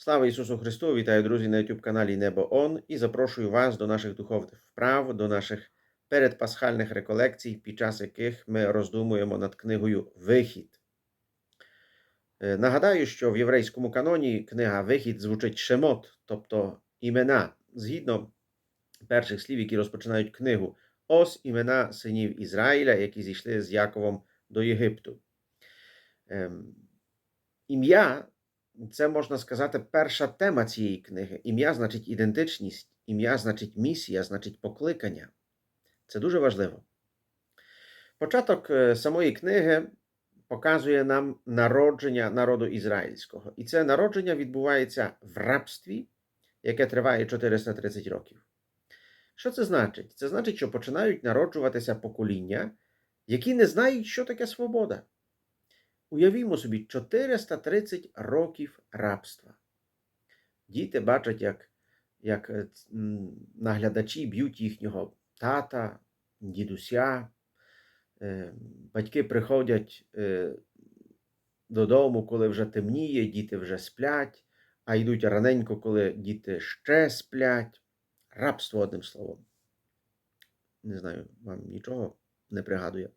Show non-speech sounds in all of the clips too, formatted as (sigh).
Слава Ісусу Христу! Вітаю, друзі, на YouTube каналі Небо Он і запрошую вас до наших духовних вправ, до наших передпасхальних реколекцій, під час яких ми роздумуємо над книгою Вихід. Е, Нагадаю, що в єврейському каноні книга Вихід звучить шемот, тобто імена, згідно перших слів, які розпочинають книгу. Ось імена синів Ізраїля, які зійшли з Яковом до Єгипту. Ем, Ім'я це можна сказати перша тема цієї книги. Ім'я значить ідентичність, ім'я значить місія, значить покликання. Це дуже важливо. Початок е, самої книги показує нам народження народу ізраїльського. І це народження відбувається в рабстві, яке триває 430 років. Що це значить? Це значить, що починають народжуватися покоління, які не знають, що таке свобода. Уявімо собі 430 років рабства. Діти бачать, як, як е, наглядачі б'ють їхнього тата, дідуся. Е, Батьки приходять е, додому, коли вже темніє, діти вже сплять, а йдуть раненько, коли діти ще сплять. Рабство, одним словом. Не знаю, вам нічого не пригадує.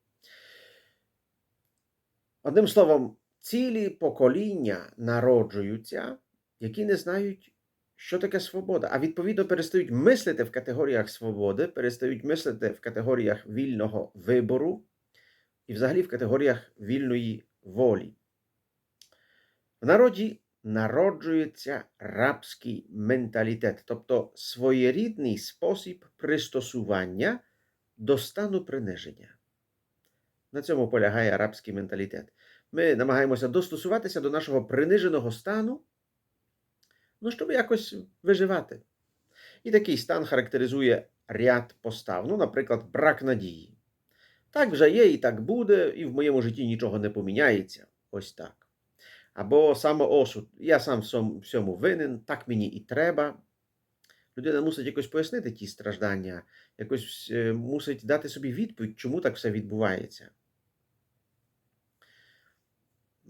Одним словом, цілі покоління народжуються, які не знають, що таке свобода, а відповідно перестають мислити в категоріях свободи, перестають мислити в категоріях вільного вибору і взагалі в категоріях вільної волі. В народі народжується рабський менталітет, тобто своєрідний спосіб пристосування до стану приниження. На цьому полягає арабський менталітет. Ми намагаємося достосуватися до нашого приниженого стану, ну, щоб якось виживати. І такий стан характеризує ряд постав. Ну, наприклад, брак надії. Так вже є, і так буде, і в моєму житті нічого не поміняється. Ось так. Або самоосуд. Я сам всьому винен, так мені і треба. Людина мусить якось пояснити ті страждання, якось е, мусить дати собі відповідь, чому так все відбувається.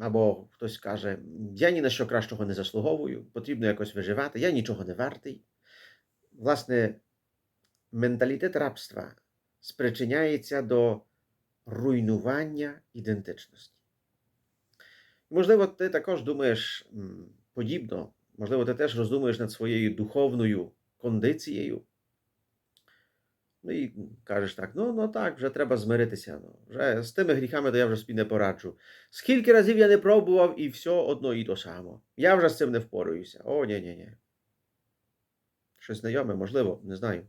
Або хтось каже, я ні на що кращого не заслуговую, потрібно якось виживати, я нічого не вартий. Власне, менталітет рабства спричиняється до руйнування ідентичності. Можливо, ти також думаєш подібно, можливо, ти теж роздумуєш над своєю духовною кондицією. Ну і кажеш так: ну, ну так, вже треба змиритися. Ну, вже з тими гріхами то я вже собі не пораджу. Скільки разів я не пробував, і все одно і то само. Я вже з цим не впораюся. О, ні, ні, ні. Щось знайоме, можливо, не знаю.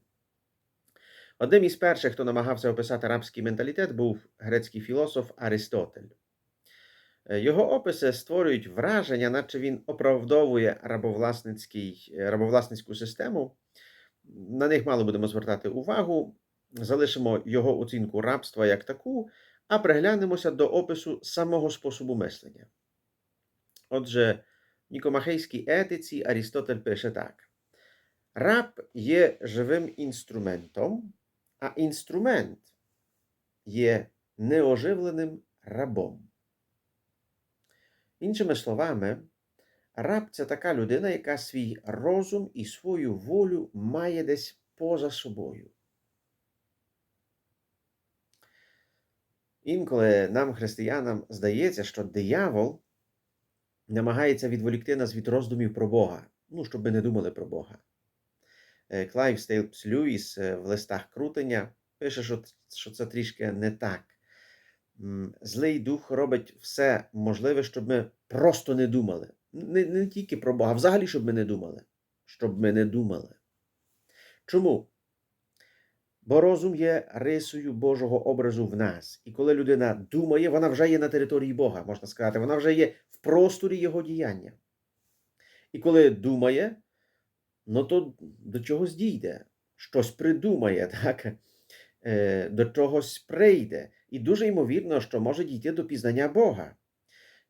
Одним із перших, хто намагався описати арабський менталітет, був грецький філософ Аристотель. Е, Його описи створюють враження, наче він оправдовує рабовласницький, е, рабовласницьку систему. На них мало будемо звертати увагу. Залишимо його оцінку рабства як таку, а приглянемося до опису самого способу мислення. Отже, в Нікомахейській етиці Арістотель пише так: раб є живим інструментом, а інструмент є неоживленим рабом. Іншими словами, раб це така людина, яка свій розум і свою волю має десь поза собою. Інколи нам, християнам, здається, що диявол намагається відволікти нас від роздумів про Бога, ну, щоб ми не думали про Бога. Е, Клайв Стейлпс Льюіс е, в листах крутення пише, що це трішки не так. Злий дух робить все можливе, щоб ми просто не думали. Не, не тільки про Бога, взагалі, щоб ми не думали. Щоб ми не думали. Чому? Бо розум є рисою Божого образу в нас. І коли людина думає, вона вже є на території Бога, можна сказати, вона вже є в просторі Його діяння. І коли думає, ну то до чогось дійде, щось придумає, (laughs) так? Е, до чогось прийде. І дуже ймовірно, що може дійти до пізнання Бога.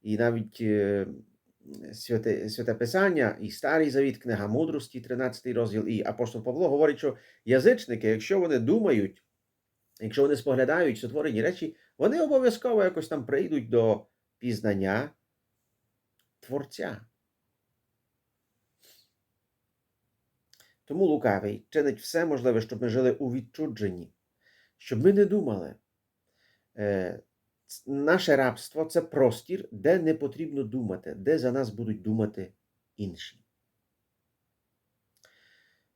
І навіть е, Святе, Святе Писання, і Старий Завіт, Книга мудрості, 13 розділ, і апостол Павло говорить, що язичники, якщо вони думають, якщо вони споглядають сотворені речі, вони обов'язково якось там прийдуть до пізнання Творця. Тому лукавий чинить все можливе, щоб ми жили у відчудженні, щоб ми не думали. Наше рабство це простір, де не потрібно думати, де за нас будуть думати інші.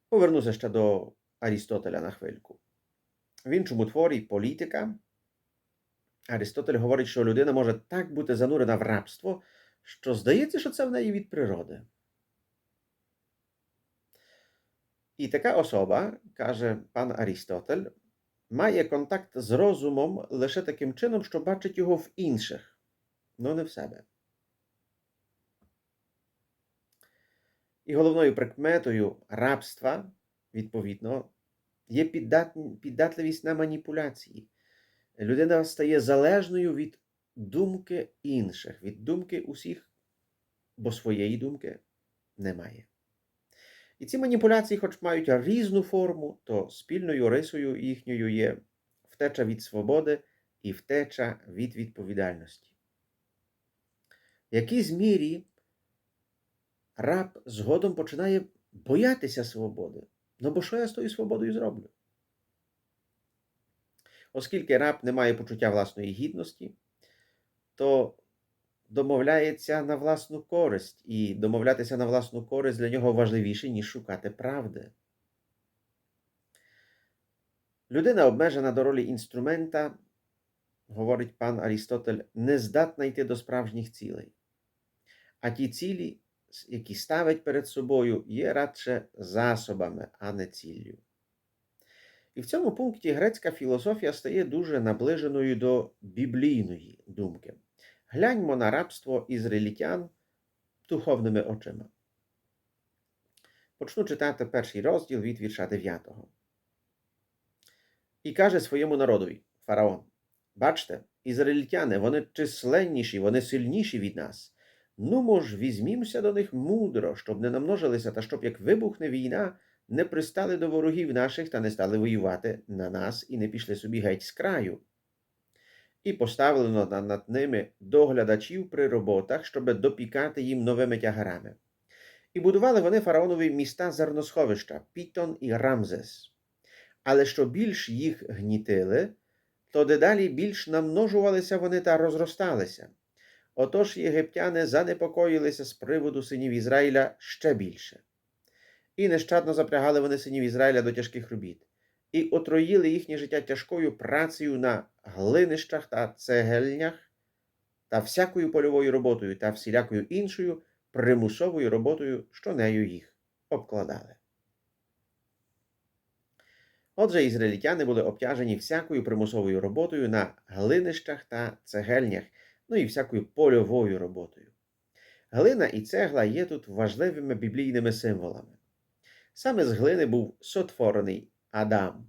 Повернуся ще до Арістотеля на хвильку. В іншому творі політика Аристотель говорить, що людина може так бути занурена в рабство, що здається, що це в неї від природи. І така особа, каже пан Арістотель, має контакт з розумом лише таким чином, що бачить його в інших, але не в себе. І головною прикметою рабства, відповідно, є піддат- піддатливість на маніпуляції. Людина стає залежною від думки інших, від думки усіх, бо своєї думки немає. І ці маніпуляції, хоч мають різну форму, то спільною рисою їхньою є втеча від свободи і втеча від відповідальності. В якійсь мірі раб згодом починає боятися свободи. Ну бо що я з тою свободою зроблю? Оскільки раб не має почуття власної гідності, то домовляється на власну користь, і домовлятися на власну користь для нього важливіше, ніж шукати правди. Людина, обмежена до ролі інструмента, говорить пан Арістотель, не здатна йти до справжніх цілей. А ті цілі, які ставить перед собою, є радше засобами, а не ціллю. І в цьому пункті грецька філософія стає дуже наближеною до біблійної думки. Гляньмо на рабство ізраїльтян духовними очима. Почну читати перший розділ від вірша 9. І каже своєму народові, фараон: Бачте, ізраїльтяни, вони численніші, вони сильніші від нас. Ну, ж, візьмімося до них мудро, щоб не намножилися, та щоб як вибухне війна, не пристали до ворогів наших та не стали воювати на нас і не пішли собі геть з краю. І поставлено над, ними доглядачів при роботах, щоб допікати їм новими тягарами. І будували вони фараонові міста зерносховища Пітон і Рамзес. Але що більш їх гнітили, то дедалі більш намножувалися вони та розросталися. Отож єгиптяни занепокоїлися з приводу синів Ізраїля ще більше. І нещадно запрягали вони синів Ізраїля до тяжких робіт, і отроїли їхнє життя тяжкою працею на глинищах та цегельнях, та всякою польовою роботою та всілякою іншою примусовою роботою, що нею їх обкладали. Отже, ізраїльтяни були обтяжені всякою примусовою роботою на глинищах та цегельнях, ну і всякою польовою роботою. Глина і цегла є тут важливими біблійними символами. Саме з глини був сотворений Адам.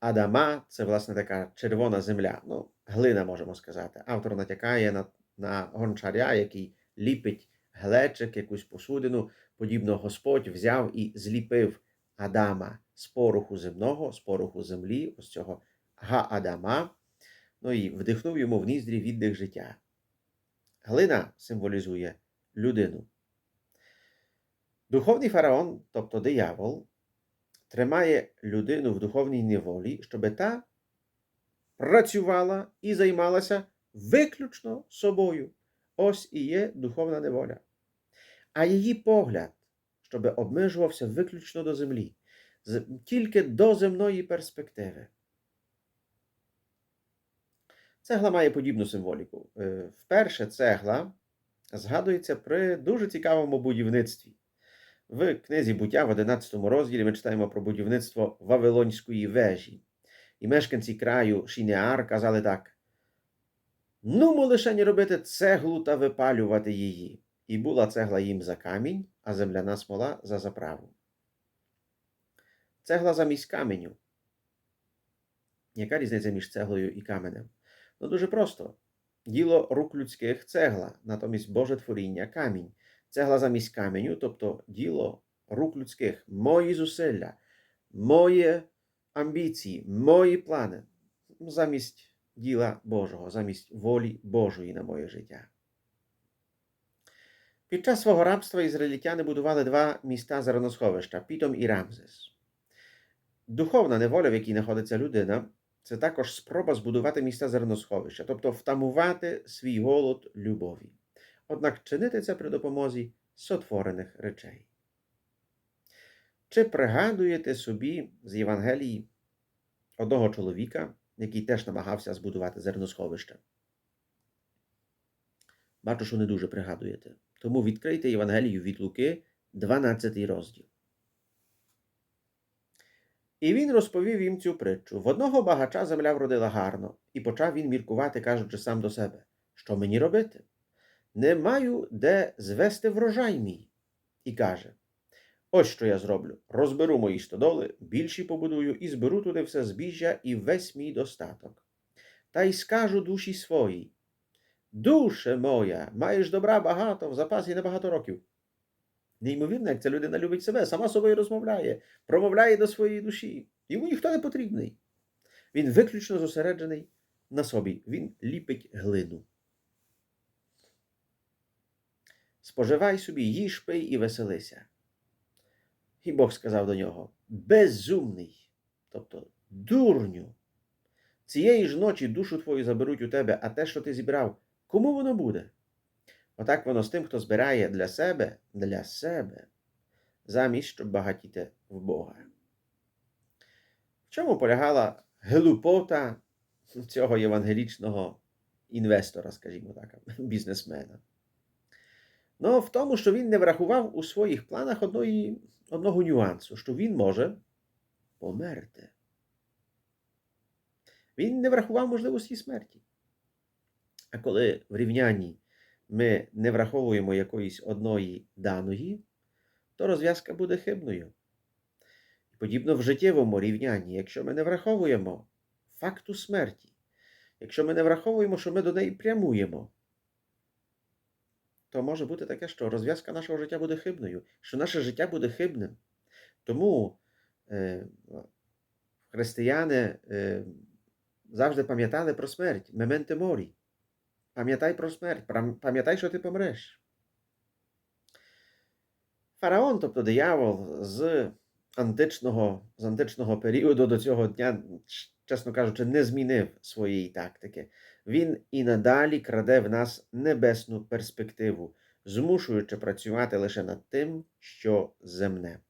Адама це, власне, така червона земля. Ну, глина, можемо сказати. Автор натякає на, на гончаря, який ліпить глечик, якусь посудину. Подібно Господь взяв і зліпив Адама з пороху земного, з пороху землі, ось цього Га-Адама, ну і вдихнув йому в ніздрі віддих життя. Глина символізує людину. Духовний фараон, тобто диявол, тримає людину в духовній неволі, щоб та працювала і займалася виключно собою. Ось і є духовна неволя. А її погляд, щоб обмежувався виключно до землі, тільки до земної перспективи. Цегла має подібну символіку. Вперше цегла згадується при дуже цікавому будівництві. В книзі буття в 11 розділі ми читаємо про будівництво Вавилонської вежі. І мешканці краю Шінеар казали так: Нумо лише не робити цеглу та випалювати її. І була цегла їм за камінь, а земляна смола за заправу. Цегла замість каменю. Яка різниця між цеглою і каменем? Ну дуже просто. Діло рук людських цегла, натомість Боже творіння камінь. Цегла замість каменю, тобто діло рук людських, мої зусилля, мої амбіції, мої плани, замість діла Божого, замість волі Божої на моє життя. Під час свого рабства ізраїльтяни будували два міста зерносховища Пітом і Рамзес. Духовна неволя, в якій знаходиться людина, це також спроба збудувати місця зерносховища, тобто втамувати свій голод любові. Однак чинити це при допомозі сотворених речей. Чи пригадуєте собі з Євангелії одного чоловіка, який теж намагався збудувати зерносховище? Бачу, що не дуже пригадуєте. Тому відкрийте Євангелію від Луки, 12 розділ. І він розповів їм цю притчу. В одного багача земля вродила гарно, і почав він міркувати, кажучи сам до себе, що мені робити? Не маю де звести врожай мій. І каже: Ось що я зроблю: розберу мої стодоли, більші побудую, і зберу туди все збіжжя і весь мій достаток. Та й скажу душі своїй: Душе моя, маєш добра багато, в запасі на багато років. Неймовірно, як ця людина любить себе, сама собою розмовляє, промовляє до своєї душі. Йому ніхто не потрібний. Він виключно зосереджений на собі. Він ліпить глину. Споживай собі, їж пий і веселися. І Бог сказав до нього: безумний, тобто дурню. Цієї ж ночі душу твою заберуть у тебе, а те, що ти зібрав, кому воно буде? Отак воно з тим, хто збирає для себе, для себе, замість щоб багатіти в Бога. В чому полягала глупота цього євангелічного інвестора, скажімо так, бізнесмена? Ну, в тому, що він не врахував у своїх планах одної, одного нюансу, що він може померти. Він не врахував можливості смерті. А коли в рівнянні ми не враховуємо якоїсь одної даної, то розв'язка буде хибною. Подібно в життєвому рівнянні, якщо ми не враховуємо факту смерті, якщо ми не враховуємо, що ми до неї прямуємо, то може бути таке, що розв'язка нашого життя буде хибною, що наше життя буде хибним. Тому е, християни е, завжди пам'ятали про смерть, мементе морі. Пам'ятай про смерть, пам'ятай, що ти помреш. Фараон, тобто диявол, з античного, з античного періоду до цього дня, чесно кажучи, не змінив своєї тактики. Він і надалі краде в нас небесну перспективу, змушуючи працювати лише над тим, що земне.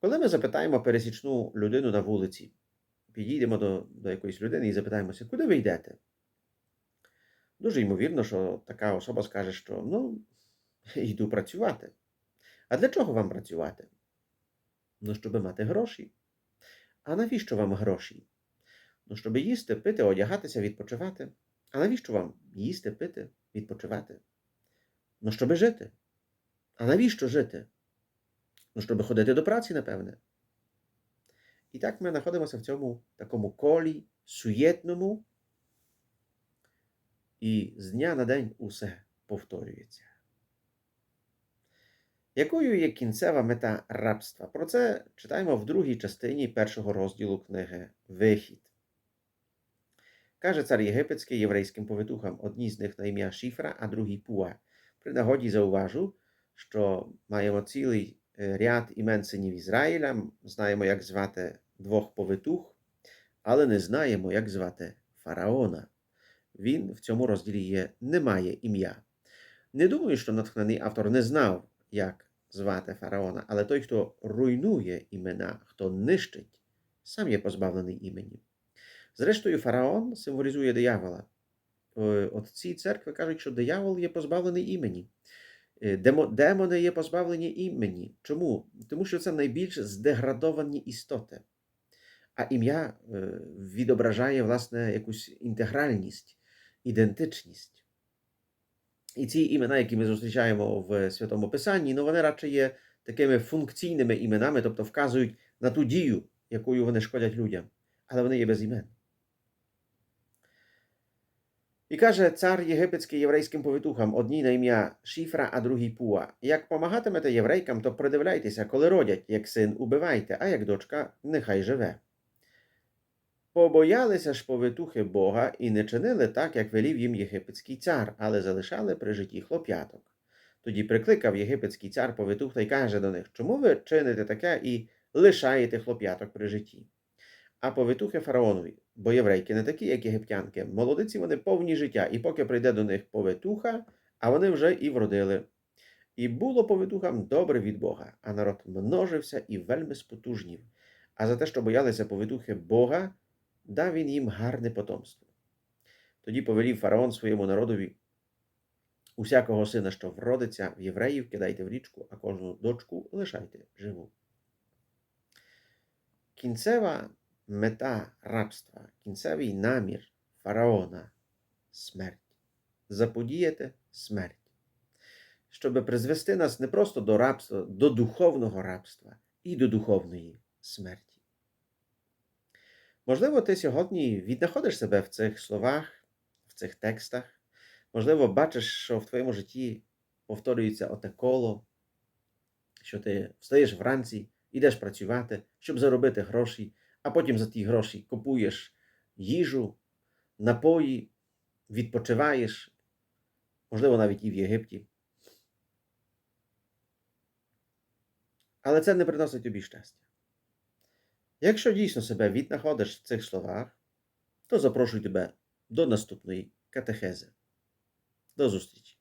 Коли ми запитаємо пересічну людину на вулиці, підійдемо до, до якоїсь людини і запитаємося, куди ви йдете? Дуже ймовірно, що така особа скаже, що ну, йду працювати. А для чого вам працювати? Ну, щоб мати гроші. А навіщо вам гроші? Ну, щоб їсти, пити, одягатися, відпочивати. А навіщо вам їсти, пити, відпочивати? Ну, щоб жити. А навіщо жити? Ну, щоб ходити до праці, напевне. І так ми знаходимося в цьому такому колі суєтному. І з дня на день усе повторюється. Якою є кінцева мета рабства? Про це читаємо в другій частині першого розділу книги Вихід. Каже цар Єгипетський єврейським повитухам, одній з них на ім'я Шіфра, а другий Пуа. При нагоді зауважу, що маємо цілий ряд імен синів Ізраїля, знаємо, як звати двох повитух, але не знаємо, як звати фараона він в цьому розділі є, не має ім'я. Не думаю, що натхнений автор не знав, як звати фараона, але той, хто руйнує імена, хто нищить, сам є позбавлений імені. Зрештою, фараон символізує диявола. Отці церкви кажуть, що диявол є позбавлений імені. Демони є позбавлені імені. Чому? Тому що це найбільш здеградовані істоти. А ім'я відображає, власне, якусь інтегральність, ідентичність. І ці імена, які ми зустрічаємо в Святому Писанні, ну вони радше є такими функційними іменами, тобто вказують на ту дію, якою вони шкодять людям, але вони є без імен. І каже цар єгипетський єврейським повитухам, одній на ім'я Шіфра, а другий Пуа. Як помагатимете єврейкам, то придивляйтеся, коли родять, як син убивайте, а як дочка, нехай живе. Побоялися ж повитухи Бога і не чинили так, як велів їм єгипетський цар, але залишали при житті хлоп'яток. Тоді прикликав єгипетський цар повитух та й каже до них: Чому ви чините таке і лишаєте хлоп'яток при житті? А повитухи фараонові, бо єврейки не такі, як єгиптянки. Молодиці вони повні життя, і поки прийде до них повитуха, а вони вже і вродили. І було повитухам добре від Бога, а народ множився і вельми спотужнів. А за те, що боялися повитухи Бога, дав він їм гарне потомство. Тоді повелів фараон своєму народові усякого сина, що вродиться в євреїв, кидайте в річку, а кожну дочку лишайте живу. Кінцева мета рабства, кінцевий намір фараона смерть. Заподіяти смерть. Щоб призвести нас не просто до рабства, до духовного рабства і до духовної смерті. Можливо, ти сьогодні віднаходиш себе в цих словах, в цих текстах. Можливо, бачиш, що в твоєму житті повторюється оте коло, що ти встаєш вранці, йдеш працювати, щоб заробити гроші, а потім за ті гроші купуєш їжу, напої, відпочиваєш, можливо, навіть і в Єгипті. Але це не приносить тобі щастя. Якщо дійсно себе віднаходиш в цих словах, то запрошую тебе до наступної катехези. До зустрічі!